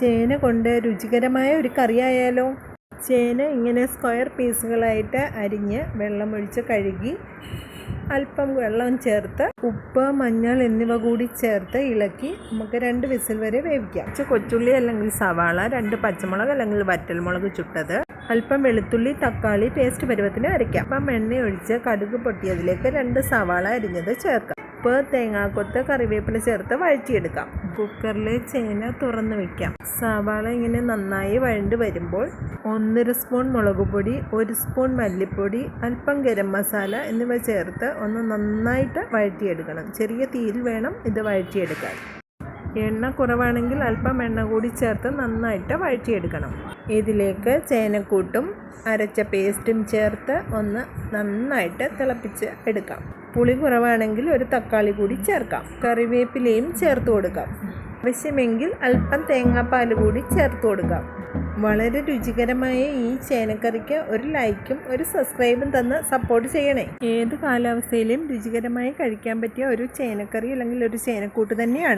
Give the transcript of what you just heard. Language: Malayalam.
ചേന കൊണ്ട് രുചികരമായ ഒരു കറിയായാലോ? ചേന ഇങ്ങനെ സ്ക്വയർ പീസുകളായിട്ട് അരിഞ്ഞ് വെള്ളമൊഴിച്ച് കഴുകി അല്പം വെള്ളം ചേർത്ത് ഉപ്പ് മഞ്ഞൾ എന്നിവ കൂടി ചേർത്ത് ഇളക്കി നമുക്ക് രണ്ട് വിസിൽ വരെ വേവിക്കാം. കുറച്ച് കൊച്ചുള്ളി അല്ലെങ്കിൽ സവാള രണ്ട് പച്ചമുളക് അല്ലെങ്കിൽ വറ്റൽമുളക് ചുട്ടത് അല്പം വെളുത്തുള്ളി തക്കാളി പേസ്റ്റ് പരുവത്തിന് അരയ്ക്കാം. അപ്പം എണ്ണ ഒഴിച്ച് കടുക് പൊട്ടിയതിലേക്ക് രണ്ട് സവാള അരിഞ്ഞത് ചേർക്കാം. ഉപ്പ് തേങ്ങാക്കൊത്ത് കറിവേപ്പില ചേർത്ത് വഴറ്റിയെടുക്കാം. കുക്കറിൽ ചേന തുറന്ന് വെക്കാം. സവാള ഇങ്ങനെ നന്നായി വഴണ്ട് വരുമ്പോൾ ഒന്നര സ്പൂൺ മുളക് പൊടി ഒരു സ്പൂൺ മല്ലിപ്പൊടി അല്പം ഗരം മസാല എന്നിവ ചേർത്ത് ഒന്ന് നന്നായിട്ട് വഴറ്റിയെടുക്കണം. ചെറിയ തീയിൽ വേണം ഇത് വഴറ്റിയെടുക്കാൻ. എണ്ണ കുറവാണെങ്കിൽ അല്പം എണ്ണ കൂടി ചേർത്ത് നന്നായിട്ട് വഴറ്റിയെടുക്കണം. ഇതിലേക്ക് ചേനക്കൂട്ടും അരച്ച പേസ്റ്റും ചേർത്ത് ഒന്ന് നന്നായിട്ട് തിളപ്പിച്ച് എടുക്കാം. പുളി കുറവാണെങ്കിൽ ഒരു തക്കാളി കൂടി ചേർക്കാം. കറിവേപ്പിലയും ചേർത്ത് കൊടുക്കാം. ആവശ്യമെങ്കിൽ അല്പം തേങ്ങാപ്പാൽ കൂടി ചേർത്ത് കൊടുക്കാം. വളരെ രുചികരമായ ഈ ചേനക്കറിക്ക് ഒരു ലൈക്കും ഒരു സബ്സ്ക്രൈബും തന്ന് സപ്പോർട്ട് ചെയ്യണേ. ഏത് കാലാവസ്ഥയിലും രുചികരമായി കഴിക്കാൻ പറ്റിയ ഒരു ചേനക്കറി അല്ലെങ്കിൽ ഒരു ചേനക്കൂട്ട് തന്നെയാണ്.